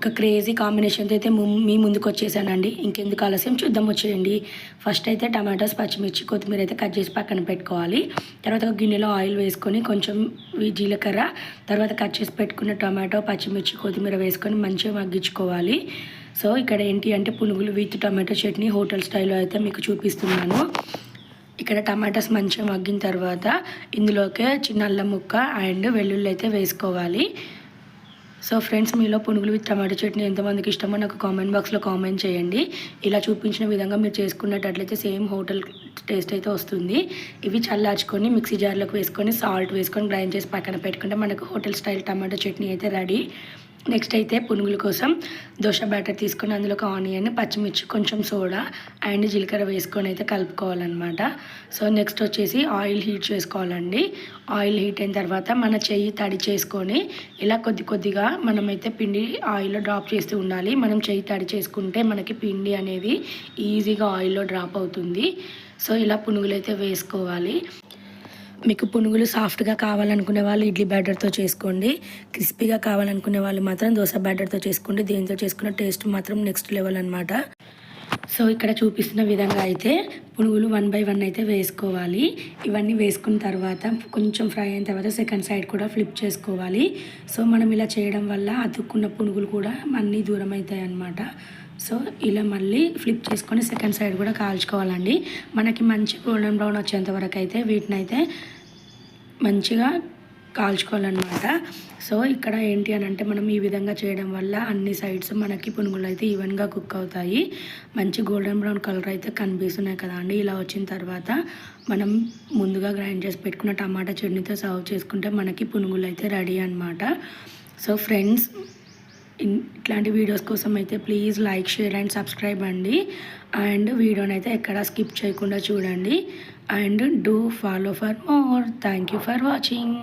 ఒక క్రేజీ కాంబినేషన్తో అయితే ము- మీ ముందుకు వచ్చేసానండి. ఇంకెందుకు ఆలస్యం? చూద్దాం వచ్చేయండి. ఫస్ట్ అయితే టమాటోస్ పచ్చిమిర్చి కొత్తిమీర అయితే కట్ చేసి పక్కన పెట్టుకోవాలి. తర్వాత ఒక గిన్నెలో ఆయిల్ వేసుకొని కొంచెం జీలకర్ర తర్వాత కట్ చేసి పెట్టుకున్న టమాటో పచ్చిమిర్చి కొత్తిమీర వేసుకొని మంచిగా మగ్గించుకోవాలి. సో ఇక్కడ ఏంటి అంటే పునుగులు విత్ టమాటో చట్నీ హోటల్ స్టైల్లో అయితే మీకు చూపిస్తున్నాను. ఇక్కడ టమాటాస్ మంచిగా మగ్గిన తర్వాత ఇందులోకి చిన్న అల్లం ముక్క అండ్ వెల్లుల్లి అయితే వేసుకోవాలి. సో ఫ్రెండ్స్ మీలో పునుగులు విత్ టమాటో చట్నీ ఎంతమందికి ఇష్టమో నాకు కామెంట్ బాక్స్లో కామెంట్ చేయండి. ఇలా చూపించిన విధంగా మీరు చేసుకున్నట్టయితే సేమ్ హోటల్ టేస్ట్ అయితే వస్తుంది. ఇవి చల్లార్చుకొని మిక్సీ జార్లోకి వేసుకొని సాల్ట్ వేసుకొని గ్రైండ్ చేసి పక్కన పెట్టుకుంటే మనకు హోటల్ స్టైల్ టమాటో చట్నీ అయితే రెడీ. నెక్స్ట్ అయితే పునుగుల కోసం దోశ బ్యాటర్ తీసుకొని అందులో ఒక ఆనియన్ పచ్చిమిర్చి కొంచెం సోడా అండ్ జీలకర్ర వేసుకొని అయితే కలుపుకోవాలన్నమాట. సో నెక్స్ట్ వచ్చేసి ఆయిల్ హీట్ చేసుకోవాలండి. ఆయిల్ హీట్ అయిన తర్వాత మన చెయ్యి తడి చేసుకొని ఇలా కొద్ది కొద్దిగా మనమైతే పిండి ఆయిల్లో డ్రాప్ చేస్తూ ఉండాలి. మనం చెయ్యి తడి చేసుకుంటే మనకి పిండి అనేది ఈజీగా ఆయిల్లో డ్రాప్ అవుతుంది. సో ఇలా పునుగులు అయితే వేసుకోవాలి. మీకు పునుగులు సాఫ్ట్గా కావాలనుకునే వాళ్ళు ఇడ్లీ బ్యాటర్తో చేసుకోండి. క్రిస్పీగా కావాలనుకునే వాళ్ళు మాత్రం దోశ బ్యాటర్తో చేసుకోండి. దేనితో చేసుకున్న టేస్ట్ మాత్రం నెక్స్ట్ లెవెల్ అనమాట సో ఇక్కడ చూపిస్తున్న విధంగా అయితే పునుగులు వన్ బై వన్ అయితే వేసుకోవాలి. ఇవన్నీ వేసుకున్న తర్వాత కొంచెం ఫ్రై అయిన తర్వాత సెకండ్ సైడ్ కూడా ఫ్లిప్ చేసుకోవాలి. సో మనం ఇలా చేయడం వల్ల అతుక్కున్న పునుగులు కూడా అన్నీ దూరం అవుతాయి అన్నమాట సో ఇలా మళ్ళీ ఫ్లిప్ చేసుకొని సెకండ్ సైడ్ కూడా కాల్చుకోవాలండి. మనకి మంచి గోల్డెన్ బ్రౌన్ వచ్చేంత వరకు అయితే వీటిని అయితే మంచిగా కాల్చుకోవాలన్నమాట. సో ఇక్కడ ఏంటి అని అంటే మనం ఈ విధంగా చేయడం వల్ల అన్ని సైడ్స్ మనకి పునుగులు అయితే ఈవెన్గా కుక్ అవుతాయి. మంచి గోల్డెన్ బ్రౌన్ కలర్ అయితే కనిపిస్తున్నాయి కదా అండి. ఇలా వచ్చిన తర్వాత మనం ముందుగా గ్రైండ్ చేసి పెట్టుకున్న టమాటా చట్నీతో సర్వ్ చేసుకుంటే మనకి పునుగులు అయితే రెడీ అన్నమాట. సో ఫ్రెండ్స్ ఇట్లాంటి వీడియోస్ కోసం అయితే please like share and subscribe అండి. అండ్ వీడియోని అయితే ఎక్కడ స్కిప్ చేయకుండా చూడండి. And do follow for more. Thank you for watching.